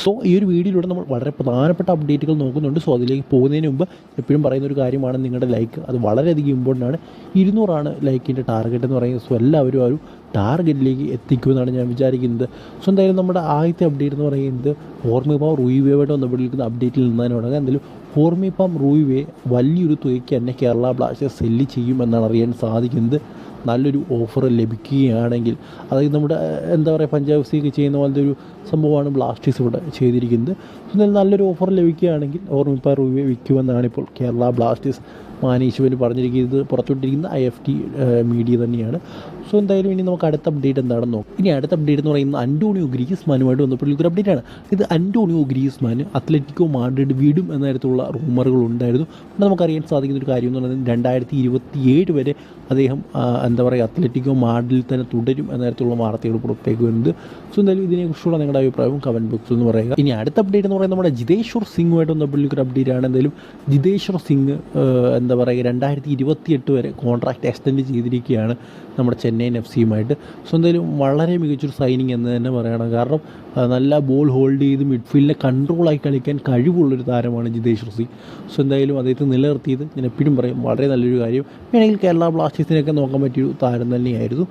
So ഈ ഒരു വീഡിയോയിലൂടെ നമ്മൾ വളരെ പ്രധാനപ്പെട്ട അപ്ഡേറ്റുകൾ നോക്കുന്നുണ്ട്. സോ അതിലേക്ക് പോകുന്നതിന് മുമ്പ് എപ്പോഴും പറയുന്ന ഒരു കാര്യമാണ് നിങ്ങളുടെ ലൈക്ക് അത് വളരെയധികം ഇമ്പോർട്ടന്റ് ആണ്. ഇരുന്നൂറാണ് ലൈക്കിന്റെ ടാർഗറ്റ് എന്ന് പറയുന്നത്. സോ എല്ലാവരും ആ ഒരു ടാർഗറ്റിലേക്ക് എത്തിക്കുമെന്നാണ് ഞാൻ വിചാരിക്കുന്നത്. സോ എന്തായാലും നമ്മുടെ ആദ്യത്തെ അപ്ഡേറ്റ് എന്ന് പറയുന്നത് ഓർമ്മിപ്പാം റൂയിവേയുടെ ബന്ധപ്പെട്ടിരിക്കുന്ന അപ്ഡേറ്റിൽ നിന്നാണ് തുടങ്ങുക എന്തായാലും ഓർമ്മിപ്പാം റൂയിവേ വലിയൊരു തുകയ്ക്ക് തന്നെ കേരള ബ്ലാസ്റ്റേഴ്സ് സെല്ല് ചെയ്യുമെന്നാണ് അറിയാൻ സാധിക്കുന്നത്. നല്ലൊരു ഓഫർ ലഭിക്കുകയാണെങ്കിൽ അതായത് നമ്മുടെ എന്താ പറയുക പഞ്ചാബ് സിക്ക് ചെയ്യുന്ന പോലത്തെ ഒരു സംഭവമാണ് ബ്ലാസ്റ്റേഴ്സ് ഇവിടെ ചെയ്തിരിക്കുന്നത്. എന്നാൽ നല്ലൊരു ഓഫർ ലഭിക്കുകയാണെങ്കിൽ ഓർമ്മിപ്പാർ രൂപ വിൽക്കുമെന്നാണ് ഇപ്പോൾ കേരള ബ്ലാസ്റ്റേഴ്സ് മാനേജ്മെന്റ് പറഞ്ഞിരിക്കുന്നത്. പുറത്തുവിട്ടിരിക്കുന്ന ഐ എഫ് ടി മീഡിയ തന്നെയാണ്. സോ എന്തായാലും ഇനി നമുക്ക് അടുത്ത അപ്ഡേറ്റ് എന്താണെന്ന് നോക്കാം. ഇനി അടുത്ത അപ്ഡേറ്റ് എന്ന് പറയുന്നത് അന്റോണിയോ ഗ്രീസ്മാനുമായിട്ട് ബന്ധപ്പെട്ടുള്ള ഒരു അപ്ഡേറ്റ് ആണ്. ഇത് അന്റോണിയോ ഗ്രീസ്മാൻ അത്ലറ്റിക്കോ മാഡ്രിഡ് വിടും എന്ന തരത്തിലുള്ള റൂമറുകൾ ഉണ്ടായിരുന്നു. നമുക്കറിയാൻ സാധിക്കുന്ന ഒരു കാര്യം എന്ന് പറയുന്നത് രണ്ടായിരത്തി ഇരുപത്തി ഏഴ് വരെ അദ്ദേഹം എന്താ പറയുക അത്ലറ്റിക്കോ മാഡിൽ തന്നെ തുടരും എന്ന തരത്തിലുള്ള വാർത്തകൾ പുറത്തേക്ക് വരുന്നത് സോ എന്തായാലും ഇതിനെക്കുറിച്ചുള്ള നിങ്ങളുടെ അഭിപ്രായവും കമന്റ് ബോക്സിൽ എന്ന് പറയുക. ഇനി അടുത്ത അപ്ഡേറ്റ് എന്ന് പറയുന്നത് നമ്മുടെ ജിതേശ്വർ സിംഗുമായിട്ട് ബന്ധപ്പെട്ടുള്ള ഒരു അപ്ഡേറ്റ് ആണ്. എന്തായാലും ജിതേശ്വർ സിംഗ് എന്താ പറയുക രണ്ടായിരത്തി ഇരുപത്തി എട്ട് വരെ കോൺട്രാക്റ്റ് എക്സ്റ്റെൻഡ് ചെയ്തിരിക്കുകയാണ് നമ്മുടെ ചെന്നൈയിൻ എഫ് സിയുമായിട്ട്. സോ എന്തായാലും വളരെ മികച്ചൊരു സൈനിങ് എന്ന് തന്നെ പറയണം. കാരണം നല്ല ബോൾ ഹോൾഡ് ചെയ്ത് മിഡ്ഫീൽഡിനെ കൺട്രോളായി കളിക്കാൻ കഴിവുള്ളൊരു താരമാണ് ജിതേശ്വർ സിംഗ്. സോ എന്തായാലും അദ്ദേഹത്തെ നിലനിർത്തിയത് ഞാൻ എപ്പോഴും പറയും വളരെ നല്ലൊരു കാര്യം. വേണമെങ്കിൽ കേരള ബ്ലാസ്റ്റേഴ്സിനെയൊക്കെ നോക്കാൻ പറ്റിയൊരു താരം തന്നെയായിരുന്നു.